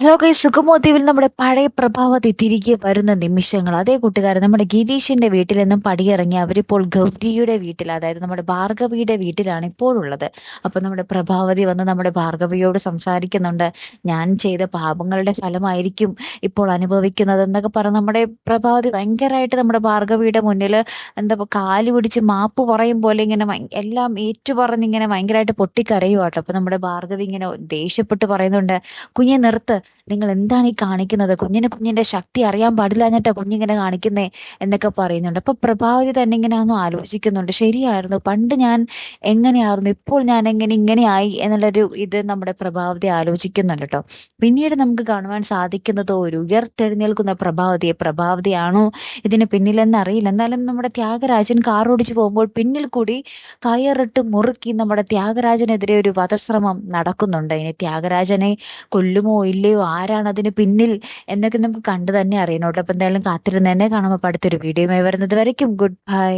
Hello സുഗമോദ്വീപിൽ നമ്മുടെ പഴയ പ്രഭാവതി തിരികെ വരുന്ന നിമിഷങ്ങൾ. അതേ കൂട്ടുകാരൻ നമ്മുടെ ഗിരീഷിന്റെ വീട്ടിൽ നിന്നും പടിയിറങ്ങി അവരിപ്പോൾ ഗൗരിയുടെ വീട്ടിൽ അതായത് നമ്മുടെ ഭാർഗവിയുടെ വീട്ടിലാണ് ഇപ്പോൾ ഉള്ളത്. അപ്പൊ നമ്മുടെ പ്രഭാവതി വന്ന് നമ്മുടെ ഭാർഗവിയോട് സംസാരിക്കുന്നുണ്ട്. ഞാൻ ചെയ്ത പാപങ്ങളുടെ ഫലമായിരിക്കും ഇപ്പോൾ അനുഭവിക്കുന്നത് എന്നൊക്കെ പറഞ്ഞ് നമ്മുടെ പ്രഭാവതി ഭയങ്കരമായിട്ട് നമ്മുടെ ഭാർഗവിയുടെ മുന്നിൽ എന്താ കാൽ പിടിച്ച് മാപ്പ് പറയും പോലെ ഇങ്ങനെ എല്ലാം ഏറ്റുപറഞ്ഞ് ഇങ്ങനെ ഭയങ്കരമായിട്ട് പൊട്ടിക്കരയുവാട്ടോ. അപ്പൊ നമ്മുടെ ഭാർഗവി ഇങ്ങനെ ദേഷ്യപ്പെട്ട് പറയുന്നുണ്ട് കുഞ്ഞെ നിർത്ത് നിങ്ങൾ എന്താണ് ഈ കാണിക്കുന്നത്? കുഞ്ഞിന് കുഞ്ഞിന്റെ ശക്തി അറിയാൻ പാടില്ല എന്നിട്ടാ കുഞ്ഞിങ്ങനെ കാണിക്കുന്നേ എന്നൊക്കെ പറയുന്നുണ്ട്. അപ്പൊ പ്രഭാവതി തന്നെ ഇങ്ങനെ ഒന്ന് ആലോചിക്കുന്നുണ്ട്. ശരിയായിരുന്നു. പണ്ട് ഞാൻ എങ്ങനെയായിരുന്നു? ഇപ്പോൾ ഞാൻ എങ്ങനെ ഇങ്ങനെയായി എന്നുള്ളൊരു ഇത് നമ്മുടെ പ്രഭാവതി ആലോചിക്കുന്നുണ്ട് കേട്ടോ. പിന്നീട് നമുക്ക് കാണുവാൻ സാധിക്കുന്നത് ഒരു ഉയർത്തെഴുന്നേൽക്കുന്ന പ്രഭാവതിയെ. പ്രഭാവതിയാണോ ഇതിന് പിന്നിലെന്ന് അറിയില്ല. എന്നാലും നമ്മുടെ ത്യാഗരാജൻ കാർ ഓടിച്ചു പോകുമ്പോൾ പിന്നിൽ കൂടി കയറിട്ട് മുറുക്കി നമ്മുടെ ത്യാഗരാജനെതിരെ ഒരു വധശ്രമം നടക്കുന്നുണ്ട്. ഇനി ത്യാഗരാജനെ കൊല്ലുമോ ഇല്ലയോ ആരാണ് അതിന് പിന്നിൽ എന്നൊക്കെ നമുക്ക് കണ്ടു തന്നെ അറിയണം കേട്ടോ അപ്പൊ എന്തായാലും കാത്തിരുന്ന് തന്നെ കാണുമ്പോൾ അടുത്തൊരു വീഡിയോയുമായി വരുന്നത് വരയ്ക്കും. Good bye